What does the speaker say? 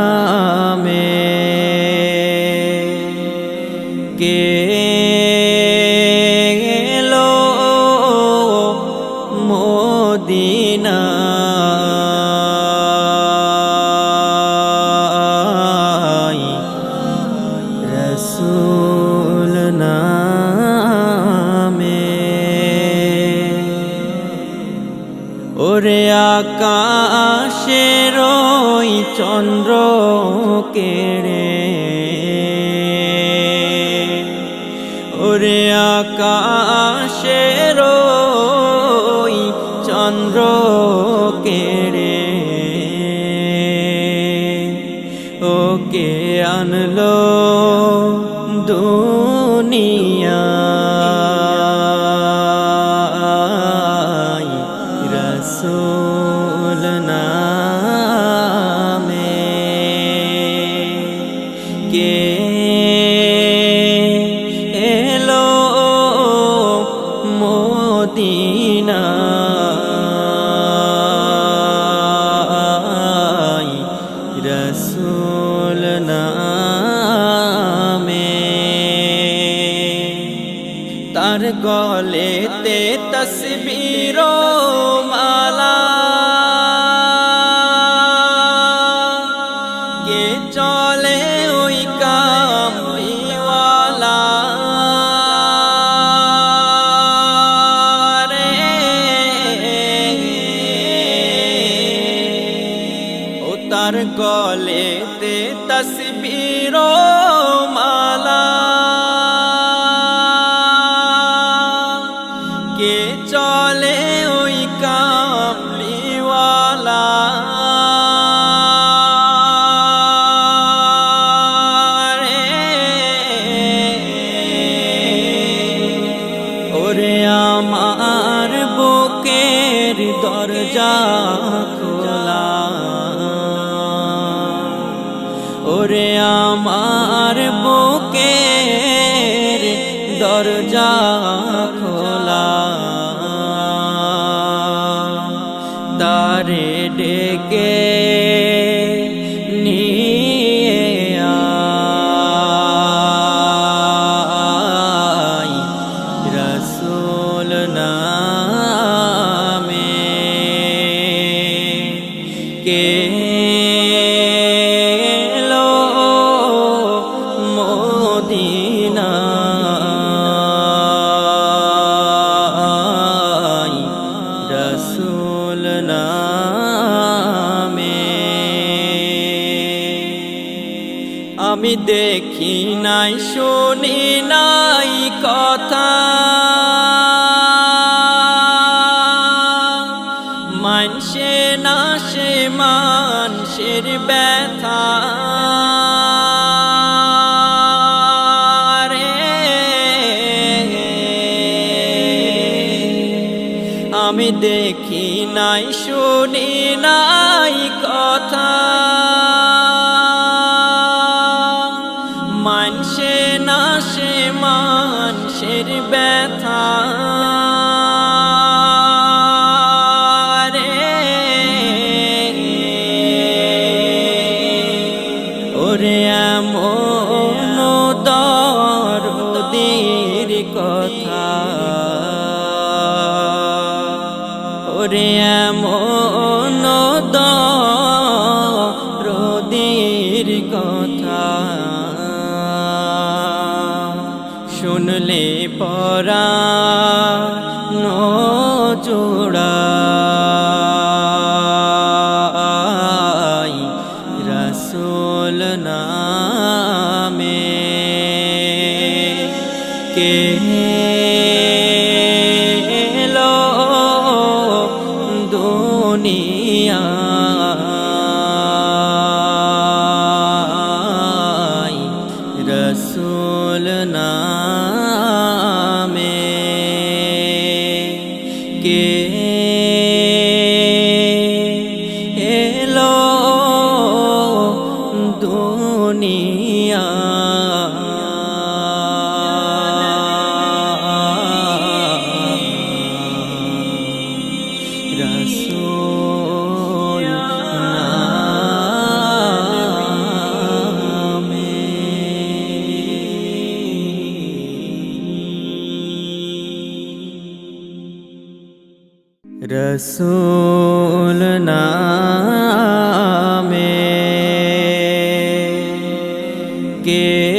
सूलनामे के ওরে আকাশের চন্দ্র কেড়ে। ওরে আকাশের চন্দ্র কেড়ে। ওকে আনলো দুনিয়ায় রসুল নামে কে এলো মদিনায় রসুল নামে তার গলেতে তসবীর আমার বুকের দরজা খোলা। ওরে আমার বুকের দরজা আমি দেখি নাই, শুনি নাই কথা। মানসে না সে মানসের ব্যথা। রে আমি দেখি নাই, শুনি নাই কথা। সে মানসের ব্যথা। রে। ওরে এমন দরদের কথা। ওরে এমন দরদের শুনলে পরা জোড়াই রসুল নামে কে রসুল নামে। কে এলো দুনিয়া? রসুল रसूल नामे के